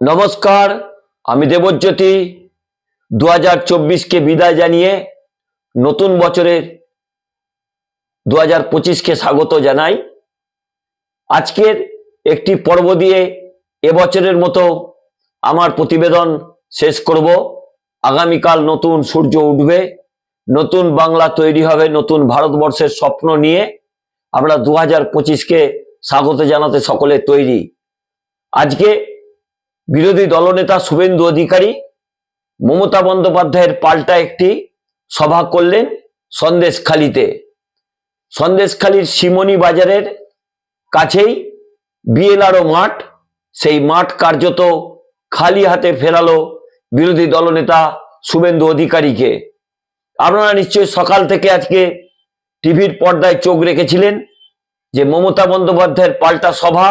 নমস্কার, আমি দেবজ্যোতি। দু হাজার চব্বিশকে বিদায় জানিয়ে নতুন বছরের দু হাজার পঁচিশকে স্বাগত জানাই। আজকের একটি পর্ব দিয়ে এবছরের মতো আমার প্রতিবেদন শেষ করব। আগামীকাল নতুন সূর্য উঠবে, নতুন বাংলা তৈরি হবে, নতুন ভারতবর্ষের স্বপ্ন নিয়ে আমরা দু হাজার পঁচিশকে স্বাগত জানাতে সকলে তৈরি। আজকে বিরোধী দলনেতা শুভেন্দু অধিকারী মমতা বন্দ্যোপাধ্যায়ের পাল্টা একটি সভা করলেন সন্দেশখালিতে। সন্দেশখালির সিমনি বাজারের কাছেই বিএলআরও মাঠ, সেই মাঠ কার্যত খালি হাতে ফেরালো বিরোধী দলনেতা শুভেন্দু অধিকারীকে। আপনারা নিশ্চয়ই সকাল থেকে আজকে টিভির পর্দায় চোখ রেখেছিলেন যে মমতা বন্দ্যোপাধ্যায়ের পাল্টা সভা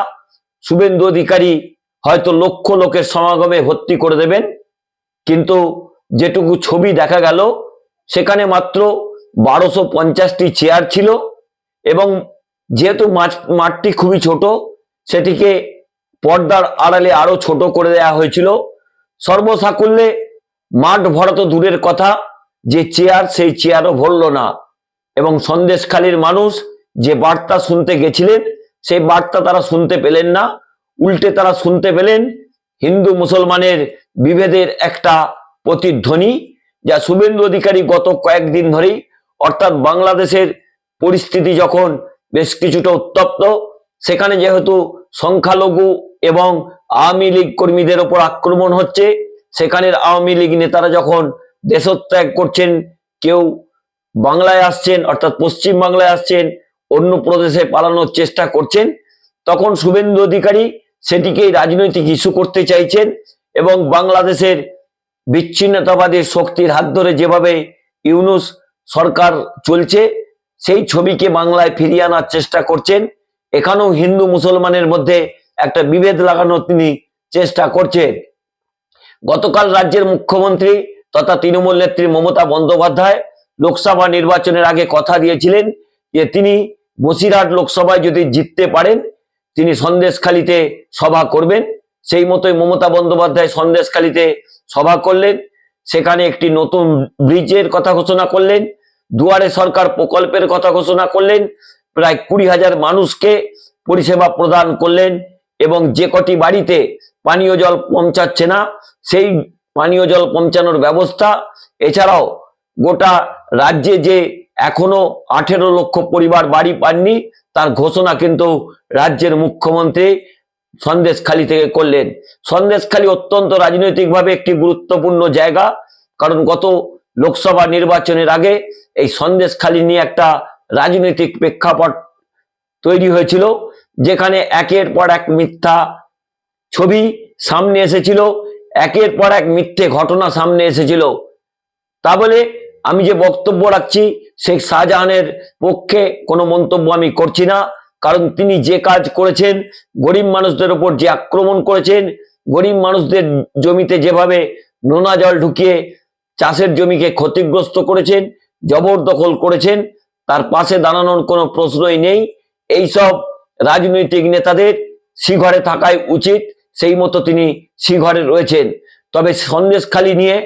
শুভেন্দু অধিকারী হয়তো লক্ষ লোকের সমাগমে ভর্তি করে দেবেন। কিন্তু যেটুকু ছবি দেখা গেল, সেখানে মাত্র বারোশো পঞ্চাশটি চেয়ার ছিল এবং যেহেতু মাঠ- মাঠটি খুবই ছোট, সেটিকে পর্দার আড়ালে আরও ছোট করে দেওয়া হয়েছিল। সর্বসাকুল্যে মাঠ ভরা তো দূরের কথা, যে চেয়ার সেই চেয়ারও ভরল না এবং সন্দেশখালীর মানুষ যে বার্তা শুনতে গেছিলেন, সেই বার্তা তারা শুনতে পেলেন না। উল্টে তারা শুনতে পেলেন হিন্দু মুসলমানের বিভেদের একটা প্রতিধ্বনি, যা শুভেন্দু অধিকারী গত কয়েকদিন ধরেই, অর্থাৎ বাংলাদেশের পরিস্থিতি যখন বেশ কিছুটা উত্তপ্ত, সেখানে যেহেতু সংখ্যালঘু এবং আওয়ামী লীগ কর্মীদের ওপর আক্রমণ হচ্ছে, সেখানের আওয়ামী লীগ নেতারা যখন দেশত্যাগ করছেন, কেউ বাংলায় আসছেন, অর্থাৎ পশ্চিম বাংলায় আসছেন, অন্য প্রদেশে পালানোর চেষ্টা করছেন, তখন শুভেন্দু অধিকারী সেটিকেই রাজনৈতিক ইস্যু করতে চাইছেন এবং বাংলাদেশের বিচ্ছিন্নতাবাদের শক্তির হাত ধরে যেভাবে ইউনুস সরকার চলছে, সেই ছবিকে বাংলায় ফিরিয়ে আনার চেষ্টা করছেন। এখানেও হিন্দু মুসলমানের মধ্যে একটা বিভেদ লাগানোর তিনি চেষ্টা করছেন। গতকাল রাজ্যের মুখ্যমন্ত্রী তথা তৃণমূল নেত্রী মমতা বন্দ্যোপাধ্যায় লোকসভা নির্বাচনের আগে কথা দিয়েছিলেন যে তিনি বসিরহাট লোকসভায় যদি জিততে পারেন তিনি সন্দেশখালিতে সভা করবেন। সেই মতোই মমতা বন্দ্যোপাধ্যায় সন্দেশখালিতে সভা করলেন। সেখানে একটি নতুন ব্রিজের কথা ঘোষণা করলেন। দুয়ারে সরকার প্রকল্পের কথা ঘোষণা করলেন। প্রায় কুড়ি হাজার মানুষকে পরিষেবা প্রদান করলেন এবং যে কটি বাড়িতে পানীয় জল পৌঁছাচ্ছে না, সেই পানীয় জল পৌঁছানোর ব্যবস্থা। এছাড়াও গোটা রাজ্যে যে এখনও আঠেরো লক্ষ পরিবার বাড়ি পাননি তার ঘোষণা কিন্তু রাজ্যের মুখ্যমন্ত্রী সন্দেশখালি থেকে করলেন। সন্দেশখালি অত্যন্ত রাজনৈতিকভাবে একটি গুরুত্বপূর্ণ জায়গা, কারণ গত লোকসভা নির্বাচনের আগে এই সন্দেশখালি নিয়ে একটা রাজনৈতিক প্রেক্ষাপট তৈরি হয়েছিল, যেখানে একের পর এক মিথ্যা ছবি সামনে এসেছিল, একের পর এক মিথ্যে ঘটনা সামনে এসেছিল। তা বলে আমি যে বক্তব্য রাখছি, শেখ শাহজাহানের পক্ষে কোনো মন্তব্য আমি করছি না। কারণ তিনি যে কাজ করেছেন, গরিব মানুষদের ওপর যে আক্রমণ করেছেন, গরিব মানুষদের জমিতে যেভাবে নোনা জল ঢুকিয়ে চাষের জমিকে ক্ষতিগ্রস্ত করেছেন, জবরদখল করেছেন, তার পাশে দাঁড়ানোর কোনো প্রশ্নই নেই। এইসব রাজনৈতিক নেতাদের শিঘরে থাকাই উচিত, সেই মতো তিনি শিঘরে রয়েছেন। তবে সন্দেশখালি নিয়ে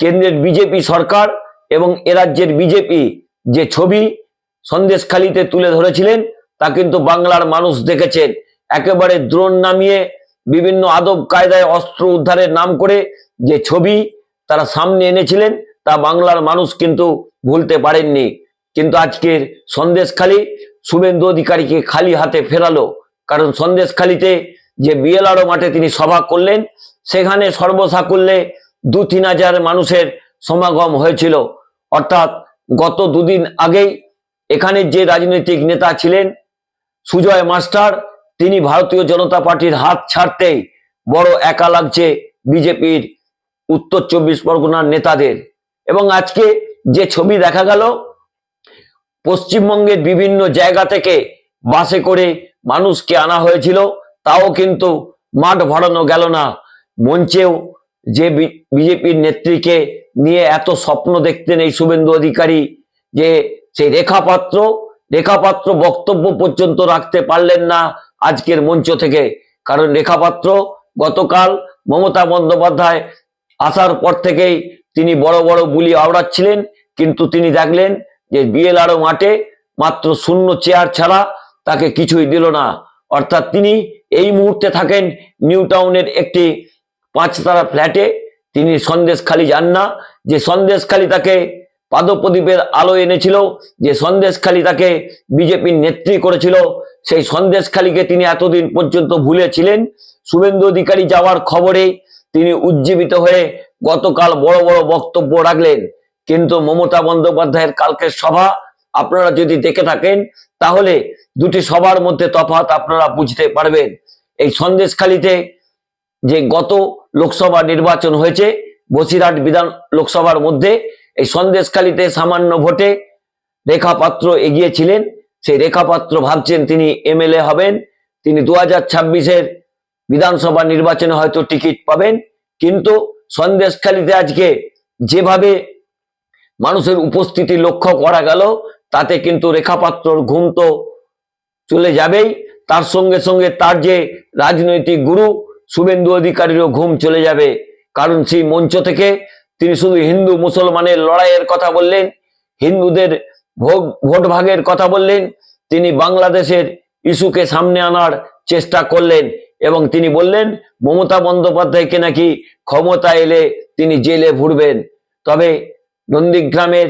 কেন্দ্রের বিজেপি সরকার এবং এ রাজ্যের বিজেপি যে ছবি সন্দেশখালিতে তুলে ধরেছিলেন, তা কিন্তু বাংলার মানুষ দেখেছেন। একেবারে দ্রোণ নামিয়ে বিভিন্ন আদব কায়দায় অস্ত্র উদ্ধারের নাম করে যে ছবি তারা সামনে এনেছিলেন, তা বাংলার মানুষ কিন্তু ভুলতে পারেননি। কিন্তু আজকের সন্দেশখালি শুভেন্দু অধিকারীকে খালি হাতে ফেরালো, কারণ সন্দেশখালিতে যে বিএলআরও মাঠে তিনি সভা করলেন, সেখানে সর্বসাকুল্যে দু তিন হাজার মানুষের সমাগম হয়েছিল। অর্থাৎ গত দুদিন আগেই এখানে যে রাজনৈতিক নেতা ছিলেন সুজয় মাস্টার, তিনি ভারতীয় জনতা পার্টির হাত ছাড়তেই বড় একা লাগছে বিজেপির উত্তর চব্বিশ পরগনার নেতাদের। এবং আজকে যে ছবি দেখা গেল, পশ্চিমবঙ্গের বিভিন্ন জায়গা থেকে বাসে করে মানুষকে আনা হয়েছিল, তাও কিন্তু মাঠ ভরানো গেল না। মঞ্চেও যে বিজেপির নেত্রীকে নিয়ে এত স্বপ্ন দেখতেন এই শুভেন্দু অধিকারী যে সেই রেখাপাত্র রেখাপাত্র বক্তব্য পর্যন্ত রাখতে পারলেন না আজকের মঞ্চ থেকে। কারণ রেখাপাত্র গতকাল মমতা বন্দ্যোপাধ্যায় আসার পর থেকেই তিনি বড় বড় বুলি আওড়াচ্ছিলেন, কিন্তু তিনি দেখলেন যে বিএলআরও মাঠে মাত্র শূন্য চেয়ার ছাড়া তাকে কিছুই দিল না। অর্থাৎ তিনি এই মুহূর্তে থাকেন নিউ টাউনের একটি পাঁচতারা ফ্ল্যাটে। তিনি সন্দেশখালি যান না। যে সন্দেশখালি তাকে পাদপ্রদীপের আলো এনেছিল, যে সন্দেশখালি তাকে বিজেপির নেত্রী করেছিল, সেই সন্দেশখালিকে তিনি এতদিন পর্যন্ত ভুলেছিলেন। শুভেন্দু অধিকারী যাওয়ার খবরে তিনি উজ্জীবিত হয়ে গতকাল বড় বড় বক্তব্য রাখলেন। কিন্তু মমতা বন্দ্যোপাধ্যায়ের কালকের সভা, আপনারা যদি দেখে থাকেন, তাহলে দুটি সভার মধ্যে তফাৎ আপনারা বুঝতে পারবেন। এই সন্দেশখালীতে যে গত লোকসভা নির্বাচন হয়েছে বসিরহাট বিধান লোকসভার মধ্যে এই সন্দেশখালিতে সামান্য ভোটে রেখা পাত্র এগিয়েছিলেন। সেই রেখা পাত্র ভাবছেন তিনি এমএলএ হবেন। তিনি দু হাজার ছাব্বিশের বিধানসভা নির্বাচনে হয়তো টিকিট পাবেন। কিন্তু সন্দেশখালিতে আজকে যেভাবে মানুষের উপস্থিতি লক্ষ্য করা গেল, তাতে কিন্তু রেখাপাত্রর ঘুম তো চলে যাবেই। তার সঙ্গে সঙ্গে তার যে রাজনৈতিক গুরু, শুভেন্দু অধিকারীরও ঘুম চলে যাবে। কারণ সেই মঞ্চ থেকে তিনি শুধু হিন্দু মুসলমানের লড়াইয়ের কথা বললেন, হিন্দুদের ভোগ, ভোট ভাগের কথা বললেন, তিনি বাংলাদেশের ইস্যুকে সামনে আনার চেষ্টা করলেন এবং তিনি বললেন, মমতা বন্দ্যোপাধ্যায়কে নাকি ক্ষমতা এলে তিনি জেলে ভুরবেন তবে নন্দীগ্রামের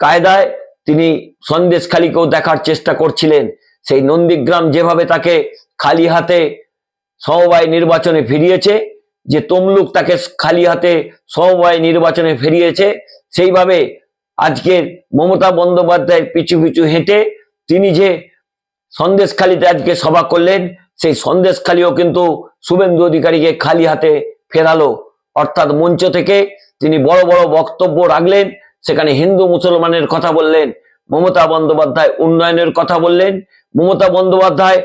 কায়দায় তিনি সন্দেশখালীকেও দেখার চেষ্টা করছিলেন। সেই নন্দীগ্রাম যেভাবে তাকে খালি হাতে সমবায় নির্বাচনে ফিরিয়েছে যে তমলুক তাকে খালি হাতে সমবায় নির্বাচনে ফিরিয়েছে, সেইভাবে আজকের মমতা বন্দ্যোপাধ্যায়ের পিছু পিছু হেঁটে তিনি যে সন্দেশখালিতে আজকে সভা করলেন, সেই সন্দেশখালিও কিন্তু শুভেন্দু অধিকারীকে খালি হাতে ফেরালো। অর্থাৎ মঞ্চ থেকে তিনি বড় বড় বক্তব্য রাখলেন, সেখানে হিন্দু মুসলমানের কথা বললেন, মমতা বন্দ্যোপাধ্যায় উন্নয়নের কথা বললেন মমতা বন্দ্যোপাধ্যায়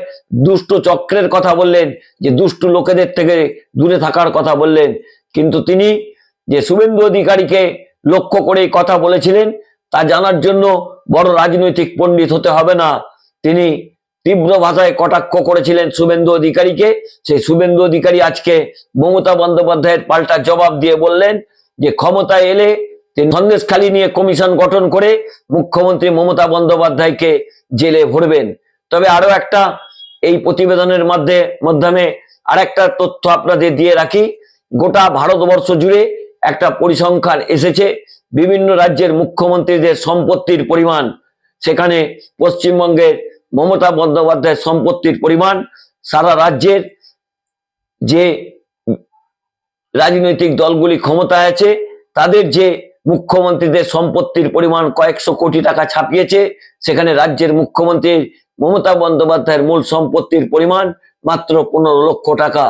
দুষ্ট চক্রের কথা বললেন, যে দুষ্টু লোকেদের থেকে দূরে থাকার কথা বললেন। কিন্তু তিনি যে শুভেন্দু অধিকারীকে লক্ষ্য করে কথা বলেছিলেন, তা জানার জন্য বড় রাজনৈতিক পণ্ডিত হতে হবে না। তিনি তীব্র ভাষায় কটাক্ষ করেছিলেন শুভেন্দু অধিকারীকে। সেই শুভেন্দু অধিকারী আজকে মমতা বন্দ্যোপাধ্যায়ের পাল্টা জবাব দিয়ে বললেন যে, ক্ষমতায় এলে তিনি সন্দেশখালী নিয়ে কমিশন গঠন করে মুখ্যমন্ত্রী মমতা বন্দ্যোপাধ্যায়কে জেলে ভরবেন। তবে আরও একটা এই প্রতিবেদনের মধ্যে, মাধ্যমে আরেকটা তথ্য আপনাদের দিয়ে রাখি। গোটা ভারতবর্ষ জুড়ে একটা পরিসংখ্যান এসেছে। বিভিন্ন রাজ্যের মুখ্যমন্ত্রীদের সম্পত্তির পরিমাণ, সেখানে পশ্চিমবঙ্গের মমতা বন্দ্যোপাধ্যায়ের সম্পত্তির পরিমাণ, সারা রাজ্যের যে রাজনৈতিক দলগুলি ক্ষমতায় আছে, তাদের যে মুখ্যমন্ত্রীদের সম্পত্তির পরিমাণ কয়েকশো কোটি টাকা ছাপিয়েছে, সেখানে রাজ্যের মুখ্যমন্ত্রীর মমতা বন্দ্যোপাধ্যায়ের মূল সম্পত্তির পরিমাণ মাত্র পনেরো লক্ষ টাকা।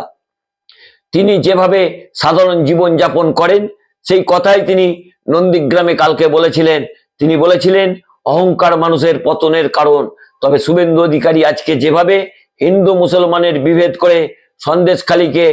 তিনি যেভাবে সাধারণ জীবন যাপন করেন, সেই কথাই তিনি নন্দীগ্রামে কালকে বলেছিলেন। তিনি বলেছিলেন, অহংকার মানুষের পতনের কারণ। তবে শুভেন্দু অধিকারী আজকে যেভাবে হিন্দু মুসলমানের বিভেদ করে সন্দেশখালীকে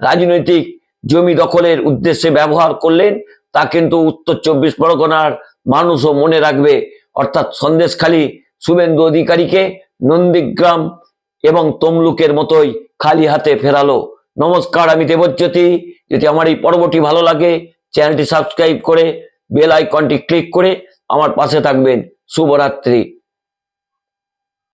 রাজনৈতিক জমি দখলের উদ্দেশ্যে ব্যবহার করলেন, তা কিন্তু উত্তর চব্বিশ পরগনার মানুষও মনে রাখবে। অর্থাৎ সন্দেশখালী শুভেন্দু অধিকারীকে নন্দীগ্রাম এবং তমলুকের মতোই খালি হাতে ফেরালো। নমস্কার, আমি দেবজ্যোতি। যদি আমার এই পর্বটি ভালো লাগে, চ্যানেলটি সাবস্ক্রাইব করে বেল আইকনটি ক্লিক করে আমার পাশে থাকবেন। শুভরাত্রি।